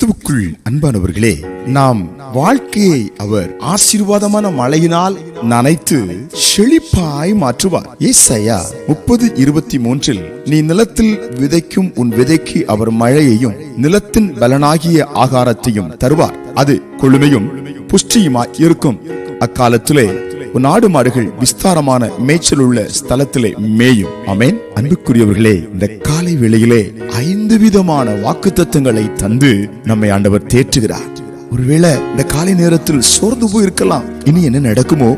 கிறிஸ்துவுக்குள் அன்பானவர்களே நாம் வாழ்க்கையை அவர் ஆசீர்வாதமான மழையினால் நனைத்து செழிப்பாய் மாற்றுவார். ஏசையா முப்பது இருபத்தி மூன்றில் நீ நிலத்தில் விதைக்கும் உன் விதைக்கு அவர் மழையையும் நிலத்தின் பலனாகிய ஆகாரத்தையும் தருவார். அது கொழுமையும் புஷ்டியுமாய் இருக்கும். அக்காலத்திலே உன் ஆடு மாடுகள் விஸ்தாரமான மேய்ச்சல் உள்ள ஸ்தலத்திலே மேயும். அமேன் அன்புக்குரியவர்களே இந்த காலை வேளையிலே ஐந்து விதமான வாக்குத்தத்தங்களை தந்து நம்மை ஆண்டவர் தேற்றுகிறார். ஒருவேளை இந்த காலை நேரத்தில் சோர்ந்து போயிருக்கலாம். இனி என்ன நடக்குமோ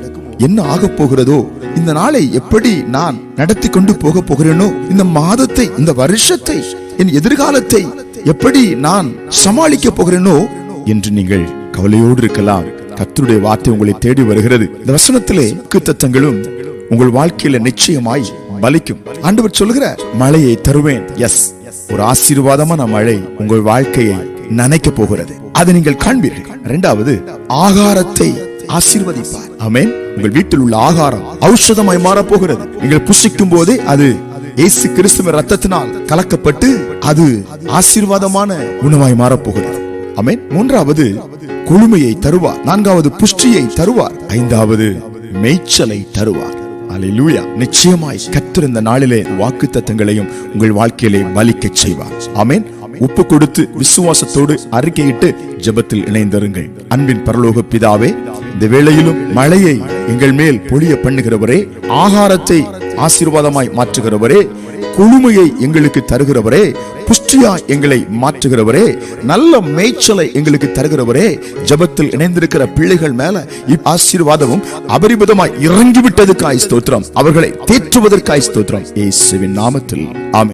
என்ன ஆகப் போகிறதோ இந்த நாளை எப்படி நான் நடத்தி கொண்டு போக போகிறேனோ இந்த மாதத்தை இந்த வருஷத்தை என் எதிர்காலத்தை எப்படி நான் சமாளிக்க போகிறேனோ என்று நீங்கள் கவலையோடு இருக்கலாம். கத்தருடைய வார்த்தை உங்களை தேடி வருகிறது. இந்த வசனத்திலே தத்தங்களும் உங்கள் வாழ்க்கையில நிச்சயமாய் பலிக்கும். ஆண்டவர் சொல்லுகிறார் மழையை தருவேன். எஸ் ஒரு ஆசீர்வாதமான மழை உங்கள் வாழ்க்கையை நனைக்க போகிறது. அதை நீங்கள் காண்பீர்கள். இரண்டாவது ஆகாரத்தை ஆசீர்வதிப்பார். ஆமேன் உங்கள் வீட்டில் உள்ள ஆகாரம் ஔஷதமாய் மாற போகிறது நீங்கள் புசிக்கும் போதே அது இயேசு கிறிஸ்துவ ரத்தத்தினால் கலக்கப்பட்டு அது ஆசீர்வாதமான உணவாய் மாறப் போகிறது மூன்றாவது குளுமையை தருவார். நான்காவது புஷ்டியை தருவார். ஐந்தாவது மேய்ச்சலை தருவார். அல்லேலூயா நிச்சயமாய் கத்திருந்த நாளிலே வாக்கு தத்தங்களையும் உங்கள் வாழ்க்கையிலே பலிக்க செய்வார். ஆமென் உப்பு கொடுத்து விசுவாசத்தோடு அறிக்கையிட்டு ஜெபத்தில் இணைந்திருங்கள். அன்பின் பரலோக பிதாவே இந்த வேளையிலும் மழையை எங்கள் மேல் பொழிய பண்ணுகிறவரே ஆகாரத்தை ஆசீர்வாதமாய் மாற்றுகிறவரே குழுமையை எங்களுக்கு தருகிறவரே புஷ்டியா எங்களை மாற்றுகிறவரே நல்ல மேய்ச்சலை எங்களுக்கு தருகிறவரே ஜபத்தில் இணைந்திருக்கிற பிள்ளைகள் மேல ஆசீர்வாதமும் அபரிமிதமாய் இறங்கிவிட்டதுக்காய் ஸ்தோத்திரம். அவர்களை தேற்றுவதற்காய் ஸ்தோத்திரம். இயேசுவின் நாமத்தில். ஆமே